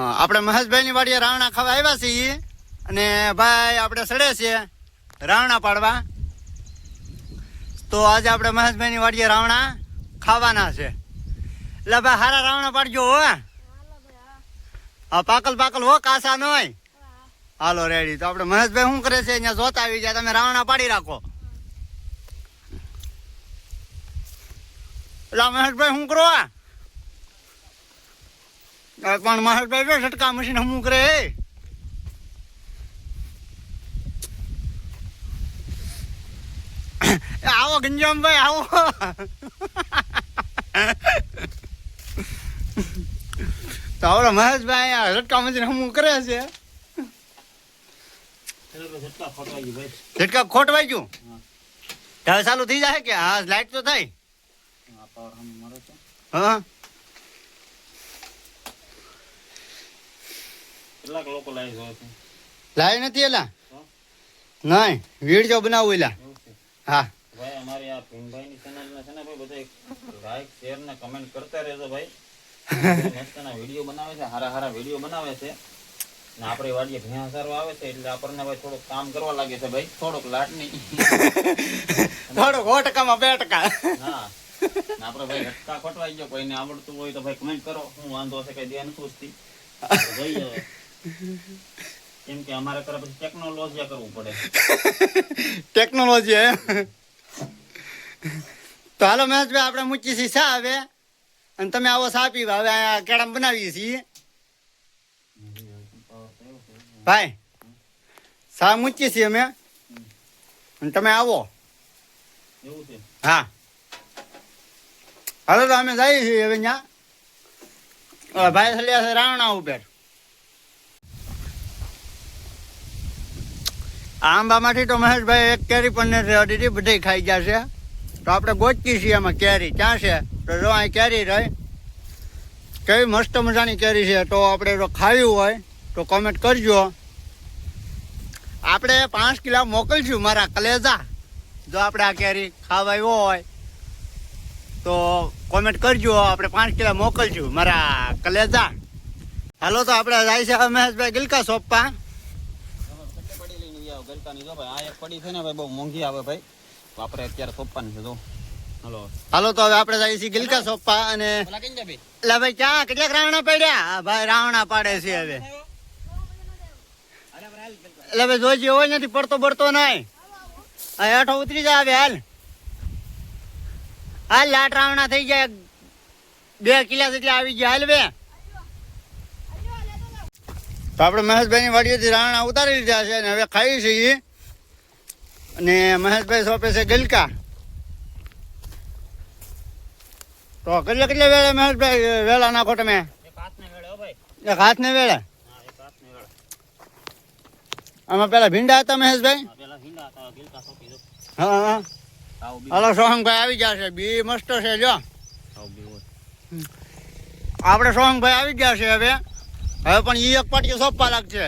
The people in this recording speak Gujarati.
આપણે મહેશભાઈની વાડીએ રાવણા ખાવા આવ્યા છીએ અને ભાઈ આપણે સડે છે રાવણા પાડવા. તો આજે આપણે મહેશભાઈની વાડીએ રાવણા ખાવાના છે. એટલે ભાઈ, હારા રાવણા પાડજો હો. હા, પાકલ પાકલ હો, કાસા નોય. હાલો રેડી તો આપણે મહેશભાઈ શું કરે છે? અહીંયા જોતા આવી જાય તમે રાવણા પાડી રાખો. એટલે મહેશભાઈ, શું કરો? આ પણ મહેશભાઈ જો છટકા મશીન હમું કરે હે આવો ગંજામભાઈ આવો. તો આવડો મહેશભાઈ આ ઝટકા મશીન હમું કરે છે. ઝટકા ખોટવાઈ ગયું? હવે ચાલુ થઈ જાય કે? હા લાઈટ તો થાય હા. કેટલાક લોકો લાવી જોવે છે? લાઈ નથી એલા? નહીં વીડિયો બનાવું એલા. હા. ભાઈ અમારી આ ભીમભાઈની ચેનલ છે ને ભાઈ બધા લાઈક શેર ને કમેન્ટ કરતા રહેજો ભાઈ. મસ્તના વીડિયો બનાવે છે હારા હારા વીડિયો બનાવે છે. ને આપણી વાડીએ ભેંસ સારો આવે છે એટલે આપણને ભાઈ થોડુંક કામ કરવા લાગે છે ભાઈ. થોડોક લાટની થોડુંક સો બેટકા હા. આપડે આપણે ભાઈ હટકા ખોટવાઈ ગયો કોઈને આવડતું હોય તો ભાઈ કમેન્ટ કરો. હું વાંધો છે કઈ દે નથી પૂછતી ભાઈ. કેમ કે અમારે કરે પછી ટેકનોલોજી કરવું પડે. ટેકનોલોજી એમ? તો હાલો મહેશભાઈ આપણે મૂકી છીએ શા હવે. અને તમે આવો સા પીવા. હવે કેળામ બનાવીએ છીએ. ભાઈ સા મૂકીએ છીએ અમે. અને તમે આવો. હા. હાલો તો અમે જઈએ છીએ હવે ત્યાં ભાઈ સલ્યા છે રાવણા ઉપર આંબામાંથી તો મહેશભાઈ એક કેરી પણ નથી અડીથી બધી ખાઈ છે. તો આપણે ગોચકી છીએ એમાં કેરી. ક્યાં છે? તો જો અહીં કેરી રહી. કેવી મસ્ત મજાની કેરી છે. તો આપણે જો ખાવી હોય તો કોમેન્ટ કરજો. આપણે પાંચ કિલો મોકલશું મારા કલેજા. જો આપણે આ કેરી ખાવા આવ્યો હોય તો કોમેન્ટ કરજો. આપણે પાંચ કિલો મોકલશું મારા કલેજા. હાલો તો આપણે જાય છે મહેશભાઈ ગિલકા સોપા લઈને આવો જો ભાઈ આ એક પડી છે ને ભાઈ બહુ મોંઘી આવે ભાઈ. તો આપણે અત્યારે સોંપવાની છે જો. હલો. હાલો તો હવે આપણે જઈએ છીએ ગિલકા સોપા અને ઓલા ભાઈ? ક્યાં? કેટલાક રાવણા પડ્યા? ભાઈ રાવણા પાડે છે હવે. એટલે ભાઈ જોઈજે હોય નથી પડતો પડતો નહીં. હેઠો ઉતરી જાય હવે હાલ. હાલ લાટ રાવણા થઈ જાય બે કિલા જેટલા આવી ગયા હાલ બે. તો આપણે મહેશભાઈની વાડીએથી રાણા ઉતારી લીધા છે અને હવે ખાઈ છીએ. અને મહેશભાઈ સોંપે છે ગલકા. તો કેટલે કેટલા વેળા મહેશભાઈ વેળા નાખો તમે? એક હાથને વેળે આમાં પેલા ભીંડા હતા મહેશભાઈ? હા હાલો સોહમભાઈ આવી ગયા છે. બી મસ્ત છે જો. આપણે સોહંગભાઈ આવી ગયા છે હવે. હવે પણ ઈ એક પાટીઓ સોંપવા લાગશે.